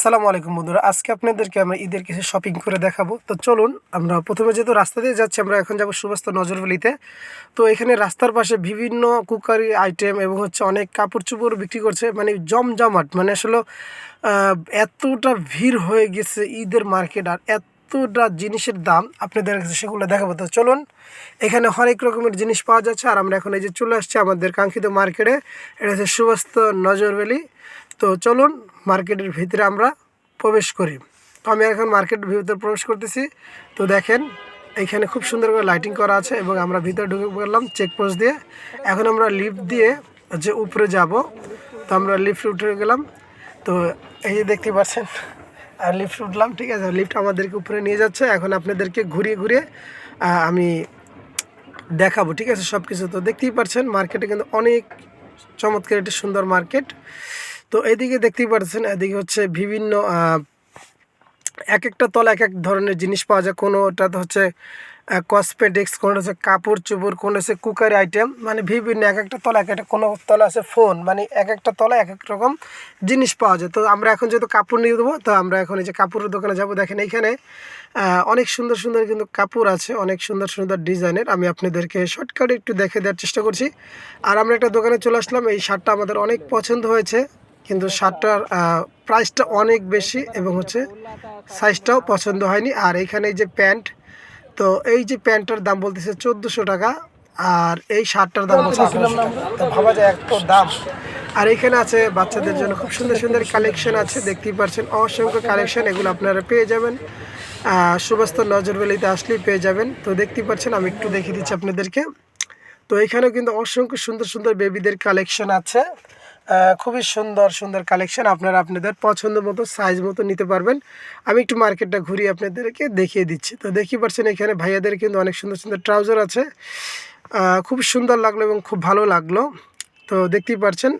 আসসালামু আলাইকুম বন্ধুরা। আজকে আপনাদেরকে আমরা ঈদের কিছু শপিং করে দেখাবো। তো চলুন, আমরা প্রথমে যেহেতু রাস্তা দিয়ে যাচ্ছি, আমরা এখন যাব সুবাস্ত নজরভ্যালিতে তো এখানে রাস্তার পাশে বিভিন্ন কুকারি আইটেম এবং হচ্ছে অনেক কাপড় চোপড় বিক্রি করছে। মানে জমজমাট মানে আসলে এতটা ভিড় হয়ে গেছে ঈদের মার্কেট আর এতটা জিনিসের দাম আপনাদের কাছে সেগুলো দেখাবো। তো চলুন, এখানে অনেক রকমের জিনিস পাওয়া যাচ্ছে। আর আমরা এখন এই যে চলে আসছি আমাদের কাঙ্ক্ষিত মার্কেটে। এটা হচ্ছে সুবাস্ত নজরভ্যালি তো চলুন, মার্কেটের ভিতরে আমরা প্রবেশ করি। তো আমি এখন মার্কেটের ভিতরে প্রবেশ করতেছি। তো দেখেন, এখানে খুব সুন্দর করে লাইটিং করা আছে এবং আমরা ভিতরে ঢুকে পড়লাম চেকপোস্ট দিয়ে। এখন আমরা লিফট দিয়ে যে উপরে যাব, তো আমরা লিফট উঠে গেলাম। তো এই যে দেখতে পাচ্ছেন আর লিফট উঠলাম, ঠিক আছে? লিফট আমাদেরকে উপরে নিয়ে যাচ্ছে। এখন আপনাদেরকে ঘুরিয়ে ঘুরিয়ে আমি দেখাবো, ঠিক আছে? সব কিছু তো দেখতেই পারছেন মার্কেটে কিন্তু অনেক চমৎকার একটি সুন্দর মার্কেট তো এদিকে দেখতেই পারছেন, এদিকে হচ্ছে বিভিন্ন এক একটা তলা এক এক ধরনের জিনিস পাওয়া যায়। কোনোটাতে হচ্ছে কসমেটিক্স কোনো হচ্ছে কাপড় চোপড় কোনো হচ্ছে কুকারি আইটেম মানে বিভিন্ন এক একটা তলা এক একটা কোনো তলা আছে ফোন মানে এক একটা তলা এক এক রকম জিনিস পাওয়া যায়। তো আমরা এখন যেহেতু কাপড় নিয়ে দেবো, তো আমরা এখন এই যে কাপড়ের দোকানে যাব, দেখেন এইখানে অনেক সুন্দর সুন্দর কিন্তু কাপড় আছে, অনেক সুন্দর সুন্দর ডিজাইনের। আমি আপনাদেরকে শর্টকাটে একটু দেখে দেওয়ার চেষ্টা করছি। আর আমরা একটা দোকানে চলে আসলাম, এই শার্টটা আমাদের অনেক পছন্দ হয়েছে। কিন্তু শার্টটার প্রাইসটা অনেক বেশি এবং হচ্ছে সাইজটাও পছন্দ হয়নি। আর এখানে এই যে প্যান্ট তো এই যে প্যান্টটার দাম বলতেছে চোদ্দোশো টাকা আর এই শার্টটার দাম তো ভাবা যায় এত দাম। আর এখানে আছে বাচ্চাদের জন্য খুব সুন্দর সুন্দর কালেকশন আছে দেখতেই পাচ্ছেন অসংখ্য কালেকশন এগুলো আপনারা পেয়ে যাবেন। সুবাস্ত নজরবেলিতে আসলেই পেয়ে যাবেন। তো দেখতেই পাচ্ছেন আমি একটু দেখিয়ে দিচ্ছি আপনাদেরকে। তো এখানেও কিন্তু অসংখ্য সুন্দর সুন্দর বেবিদের কালেকশন আছে। খুবই সুন্দর সুন্দর কালেকশন আপনারা আপনাদের পছন্দ মতো সাইজ মতো নিতে পারবেন। আমি একটু মার্কেটটা ঘুরিয়ে আপনাদেরকে দেখিয়ে দিচ্ছি। তো দেখি পাচ্ছেন এখানে ভাইয়াদের কিন্তু অনেক সুন্দর সুন্দর ট্রাউজার আছে। খুব সুন্দর লাগল এবং খুব ভালো লাগল। তো দেখতেই পাচ্ছেন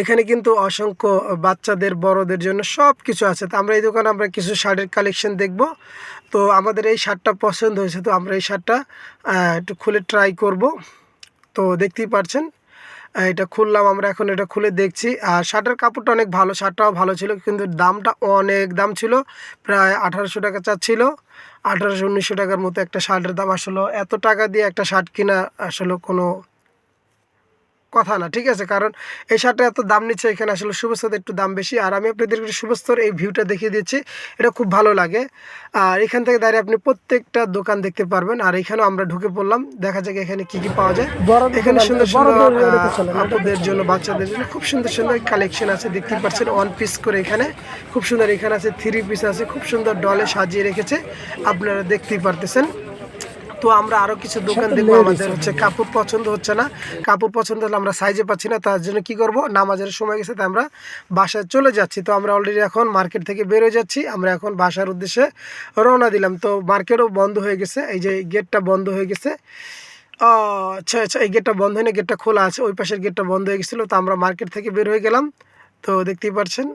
এখানে কিন্তু অসংখ্য বাচ্চাদের বড়দের জন্য সব কিছু আছে। তো আমরা এই দোকানে আমরা কিছু শার্টের কালেকশন দেখব। তো আমাদের এই শার্টটা পছন্দ হয়েছে তো আমরা এই শার্টটা একটু খুলে ট্রাই করব। তো দেখতেই পাচ্ছেন আহ, এটা খুললাম, আমরা এখন এটা খুলে দেখছি। আর শার্টের কাপড়টা অনেক ভালো, শার্টটাও ভালো ছিল, কিন্তু দামটা অনেক দাম ছিল, প্রায় আঠারোশো টাকা চাচ্ছিল। আঠারোশো, উনিশশো টাকার মতো একটা শার্টের দাম আসলে। এত টাকা দিয়ে একটা শার্ট কিনা আসলে কোনো কথা না ঠিক আছে? কারণ এই শার্টটা এত দাম নিচ্ছে এখানে আসলে শুভস্তর একটু দাম বেশি। আর আমি আপনাদের একটু শুভস্তর এই ভিউটা দেখিয়ে দিচ্ছি এটা খুব ভালো লাগে। আর এখান থেকে দাঁড়িয়ে আপনি প্রত্যেকটা দোকান দেখতে পারবেন। আর এখানেও আমরা ঢুকে পড়লাম দেখা যাক এখানে কি কি পাওয়া যায়। এখানে সুন্দর সুন্দর আহ, আপুদের জন্য বাচ্চাদের জন্য খুব সুন্দর সুন্দর কালেকশন আছে দেখতে পাচ্ছেন ওয়ান পিস করে এখানে। খুব সুন্দর এখানে আছে থ্রি পিস আছে খুব সুন্দর ডলে সাজিয়ে রেখেছে আপনারা দেখতেই পারতেছেন। তো আমরা আরও কিছু দোকান দেখব আমাদের হচ্ছে কাপড় পছন্দ হচ্ছে না। কাপড় পছন্দ হলে আমরা সাইজে পাচ্ছি না তার জন্য কি করব? নামাজের সময় গেছে তাই আমরা বাসায় চলে যাচ্ছি। তো আমরা অলরেডি এখন মার্কেট থেকে বেরোয় যাচ্ছি। আমরা এখন বাসার উদ্দেশ্যে রওনা দিলাম। তো মার্কেটও বন্ধ হয়ে গেছে। এই যে গেটটা বন্ধ হয়ে গেছে। ও, আচ্ছা আচ্ছা এই গেটটা বন্ধ হয়নি গেটটা খোলা আছে। ওই পাশের গেটটা বন্ধ হয়ে গেছিল তো আমরা মার্কেট থেকে বের হয়ে গেলাম। তো দেখতেই পাচ্ছেন